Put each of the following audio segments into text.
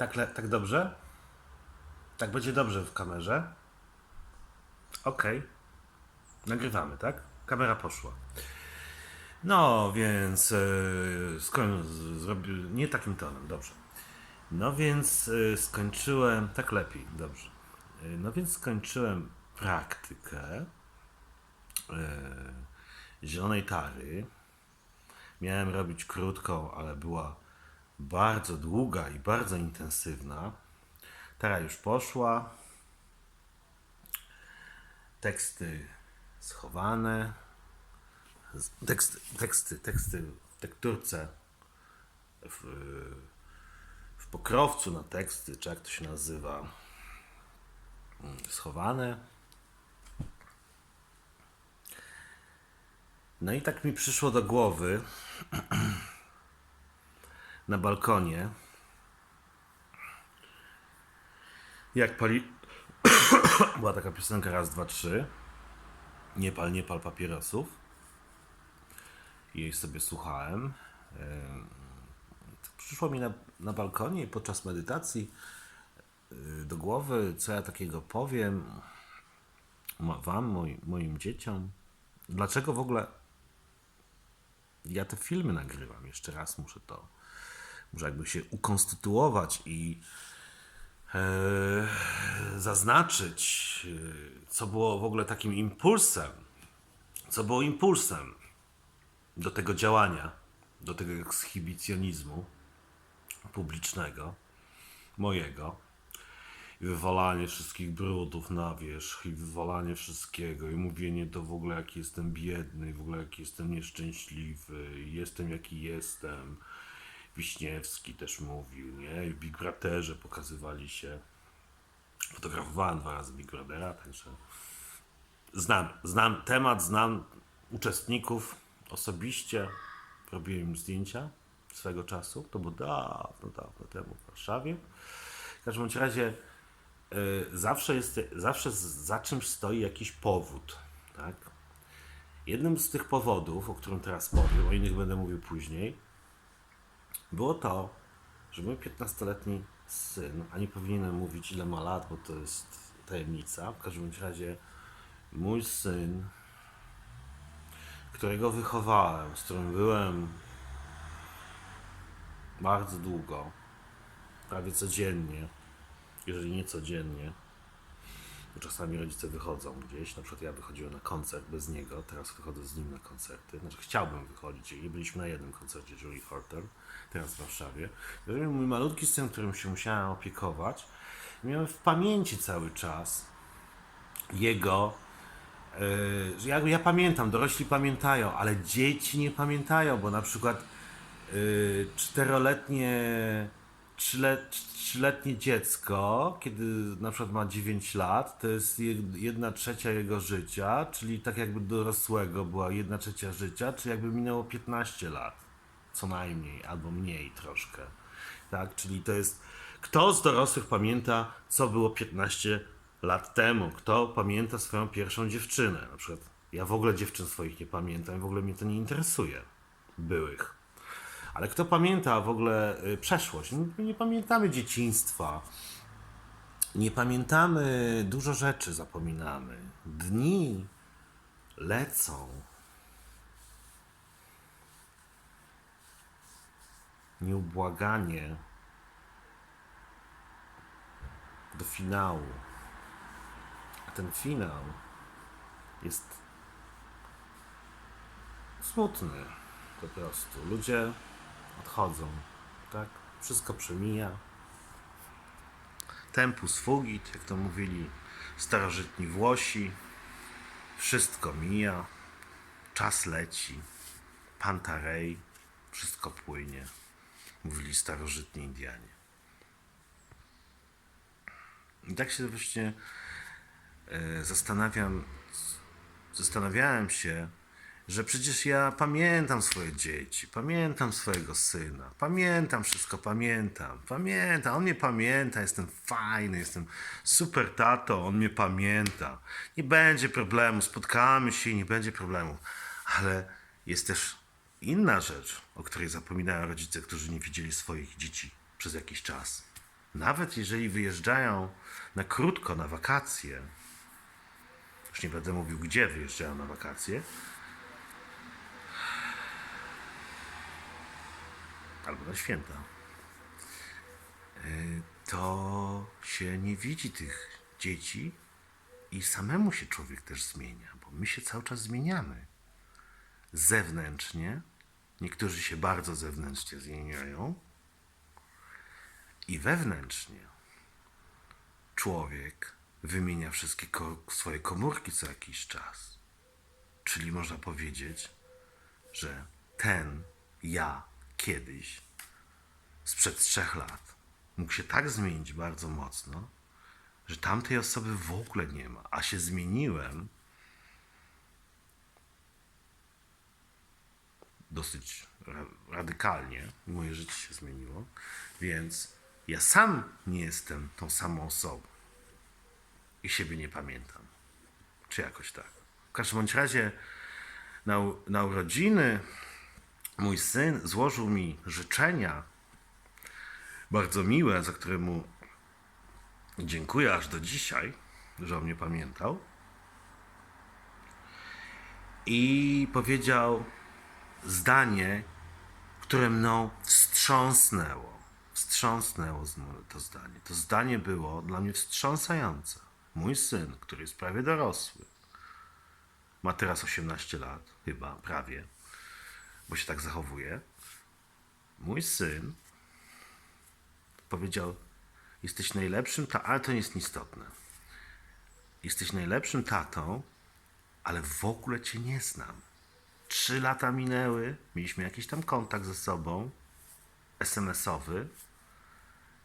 Tak, tak dobrze? Tak będzie dobrze w kamerze? Okej. Nagrywamy, tak? Kamera poszła. No, więc yy, z- zrobił nie takim tonem, dobrze. No więc yy, skończyłem, tak lepiej, dobrze. Yy, no więc skończyłem praktykę yy, zielonej tary. Miałem robić krótką, ale była bardzo długa i bardzo intensywna. Tara już poszła. Teksty schowane. Teksty, teksty, teksty w tekturce w, w pokrowcu na teksty, czy jak to się nazywa, schowane. No i tak mi przyszło do głowy na balkonie, jak pali... Była taka piosenka raz, dwa, trzy. Nie pal, nie pal papierosów. Jej sobie słuchałem. Em, Przyszło mi na, na balkonie podczas medytacji y, do głowy, co ja takiego powiem wam, moi, moim dzieciom. Dlaczego w ogóle ja te filmy nagrywam? Jeszcze raz muszę to, muszę jakby się ukonstytuować i e, zaznaczyć, e, co było w ogóle takim impulsem, co było impulsem do tego działania, do tego ekshibicjonizmu publicznego, mojego. I wywalanie wszystkich brudów na wierzch, i wywalanie wszystkiego, i mówienie to w ogóle, jaki jestem biedny, w ogóle, jaki jestem nieszczęśliwy, jestem jaki jestem. Wiśniewski też mówił, nie? I w Big Brotherze pokazywali się. Fotografowałem dwa razy Big Brothera, także znam, znam temat, znam uczestników osobiście. Robiłem im zdjęcia swego czasu. To było dawno, dawno temu w Warszawie. W każdym razie y, zawsze, jest, zawsze za czymś stoi jakiś powód. Tak? Jednym z tych powodów, o którym teraz powiem, o innych będę mówił później, było to, że mój 15-letni syn, a nie powinienem mówić ile ma lat, bo to jest tajemnica, w każdym razie mój syn, którego wychowałem, z którym byłem bardzo długo, prawie codziennie, jeżeli nie codziennie, bo czasami rodzice wychodzą gdzieś, na przykład ja wychodziłem na koncert bez niego, teraz wychodzę z nim na koncerty, znaczy chciałbym wychodzić i byliśmy na jednym koncercie Julie Horton, teraz w Warszawie. Był mój malutki syn, którym się musiałem opiekować. Miałem w pamięci cały czas jego że ja, ja pamiętam, dorośli pamiętają, ale dzieci nie pamiętają, bo na przykład yy, czteroletnie, trzyletnie dziecko, kiedy na przykład ma 9 lat, to jest jed- jedna trzecia jego życia, czyli tak jakby dorosłego była jedna trzecia życia, czy jakby minęło 15 lat, co najmniej, albo mniej troszkę. Tak, czyli to jest, kto z dorosłych pamięta, co było 15 lat temu? Kto pamięta swoją pierwszą dziewczynę? Na przykład ja w ogóle dziewczyn swoich nie pamiętam, w ogóle mnie to nie interesuje. Byłych. Ale kto pamięta w ogóle y, przeszłość? Nie, nie pamiętamy dzieciństwa. Nie pamiętamy, dużo rzeczy zapominamy. Dni lecą. Nieubłaganie do finału. A ten finał jest smutny po prostu. Ludzie odchodzą, tak? Wszystko przemija. Tempus fugit, jak to mówili starożytni Włosi. Wszystko mija. Czas leci. Pantarej. Wszystko płynie. Mówili starożytni Indianie. I tak się właśnie e, zastanawiam, zastanawiałem się, że przecież ja pamiętam swoje dzieci, pamiętam swojego syna, pamiętam wszystko, pamiętam, pamiętam, on mnie pamięta, jestem fajny, jestem super tato, on mnie pamięta. Nie będzie problemu, spotkamy się i nie będzie problemu. Ale jest też inna rzecz, o której zapominają rodzice, którzy nie widzieli swoich dzieci przez jakiś czas. nawet jeżeli wyjeżdżają na krótko na wakacje, już nie będę mówił, gdzie wyjeżdżają na wakacje, albo na święta, y, to się nie widzi tych dzieci i samemu się człowiek też zmienia, bo my się cały czas zmieniamy. Zewnętrznie, niektórzy się bardzo zewnętrznie zmieniają, i wewnętrznie człowiek wymienia wszystkie ko- swoje komórki co jakiś czas. Czyli można powiedzieć, że ten ja kiedyś, sprzed trzech lat, mógł się tak zmienić bardzo mocno, że tamtej osoby w ogóle nie ma, a się zmieniłem dosyć ra- radykalnie. Moje życie się zmieniło, więc ja sam nie jestem tą samą osobą i siebie nie pamiętam. Czy jakoś tak. W każdym bądź razie na, na urodziny mój syn złożył mi życzenia bardzo miłe, za które mu dziękuję aż do dzisiaj, że o mnie pamiętał. I powiedział zdanie, które mną wstrząsnęło. Wstrząsnęło to zdanie. To zdanie było dla mnie wstrząsające. Mój syn, który jest prawie dorosły, ma teraz 18 lat, chyba, prawie, bo się tak zachowuje. Mój syn powiedział: Jesteś najlepszym, ta, ale to nie jest istotne. Jesteś najlepszym tatą, ale w ogóle cię nie znam. Trzy lata minęły, mieliśmy jakiś tam kontakt ze sobą, SMS-owy,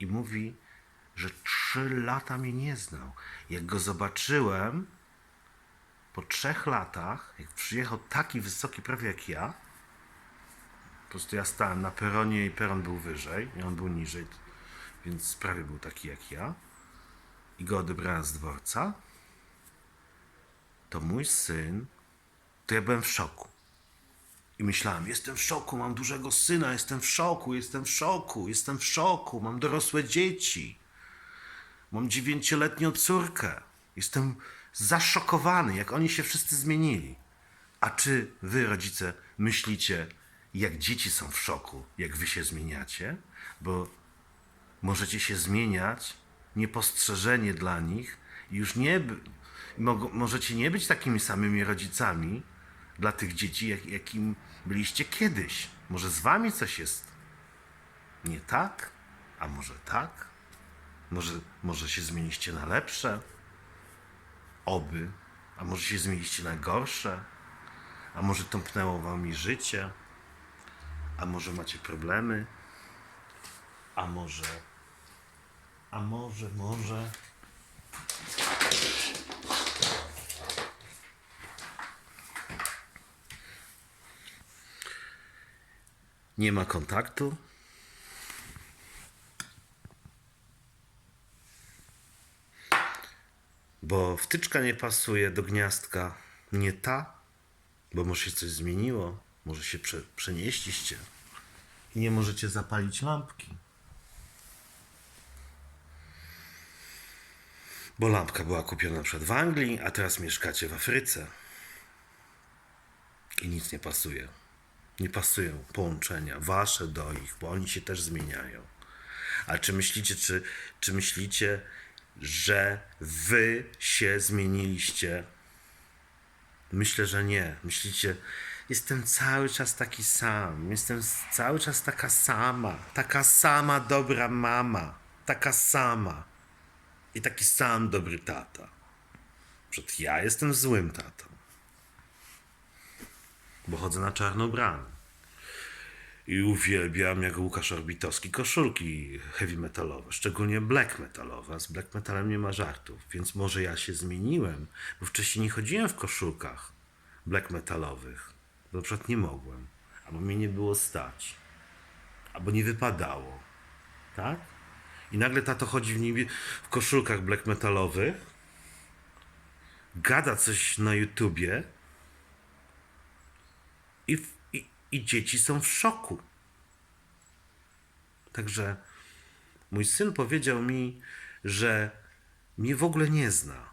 i mówi, że trzy lata mnie nie znał. Jak go zobaczyłem po trzech latach, jak przyjechał taki wysoki prawie jak ja, po prostu ja stałem na peronie i peron był wyżej, i on był niżej, więc prawie był taki jak ja, i go odebrałem z dworca, to mój syn, to ja byłem w szoku. I myślałem, jestem w szoku, mam dużego syna, jestem w szoku, jestem w szoku, jestem w szoku, mam dorosłe dzieci, mam dziewięcioletnią córkę. Jestem zaszokowany, jak oni się wszyscy zmienili. A czy wy, rodzice, myślicie, jak dzieci są w szoku, jak wy się zmieniacie? Bo możecie się zmieniać niepostrzeżenie dla nich i już nie. możecie nie być takimi samymi rodzicami dla tych dzieci, jak, jakim byliście kiedyś. Może z wami coś jest nie tak, a może tak? Może, może się zmieniliście na lepsze? Oby. A może się zmieniliście na gorsze? A może tąpnęło wami życie? A może macie problemy? A może. A może, może. Nie ma kontaktu? Bo wtyczka nie pasuje do gniazdka. Nie ta, bo może się coś zmieniło, może się prze, przenieśliście i nie możecie zapalić lampki. Bo lampka była kupiona przed w Anglii, a teraz mieszkacie w Afryce. I nic nie pasuje. Nie pasują połączenia wasze do ich, bo oni się też zmieniają. A czy myślicie, czy, czy myślicie, że wy się zmieniliście? Myślę, że nie. Myślicie, jestem cały czas taki sam, jestem cały czas taka sama, taka sama dobra mama, taka sama. I taki sam dobry tata. Przed ja jestem złym tatą, bo chodzę na ubrany. I uwielbiam jak Łukasz Orbitowski koszulki heavy metalowe, szczególnie black metalowe. Z black metalem nie ma żartów, więc może ja się zmieniłem, bo wcześniej nie chodziłem w koszulkach black metalowych, bo na przykład nie mogłem, albo mnie nie było stać, albo nie wypadało, tak? I nagle tato chodzi w, niebie, w koszulkach black metalowych, gada coś na YouTubie i, i, i dzieci są w szoku. Także Mój syn powiedział mi, że mnie w ogóle nie zna.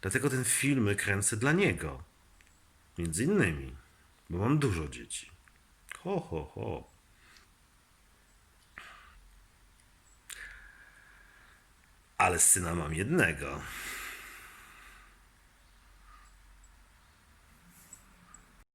Dlatego ten filmy kręcę dla niego. Między innymi, bo mam dużo dzieci. Ho, ho, ho. Ale syna mam jednego.